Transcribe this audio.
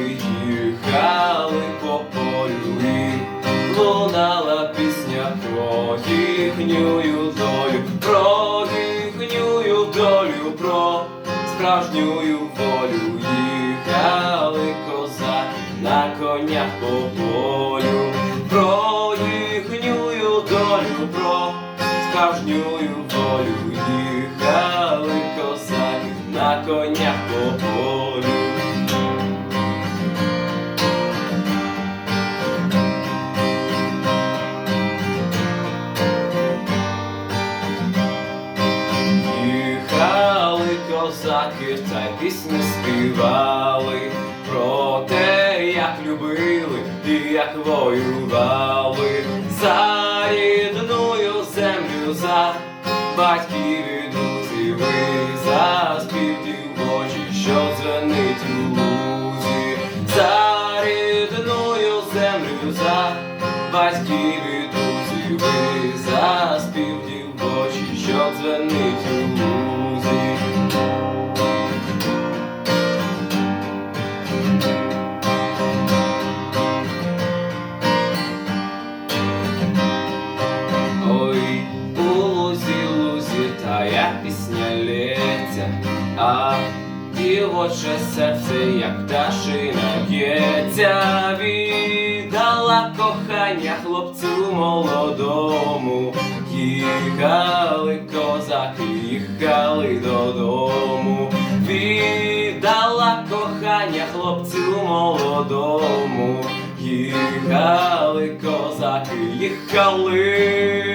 ми їхали по полю, і лунала пісня про їхню долю, про їхню долю, про справжню волю їхали коза на конях по полю, про їхню долю, про справжню волю їхали козаки на конях по полю. Козаки та пісні співали про те, як любили і як воювали за рідною землю, за батьків і друзів, і за спів дівочі, що дзвенить у лузі, за рідною землю, за батьків і друзів, і за а дівоче серце, як пташина б'ється, віддала кохання хлопцю молодому, їхали козаки, їхали додому, віддала кохання хлопцю молодому, їхали козаки, їхали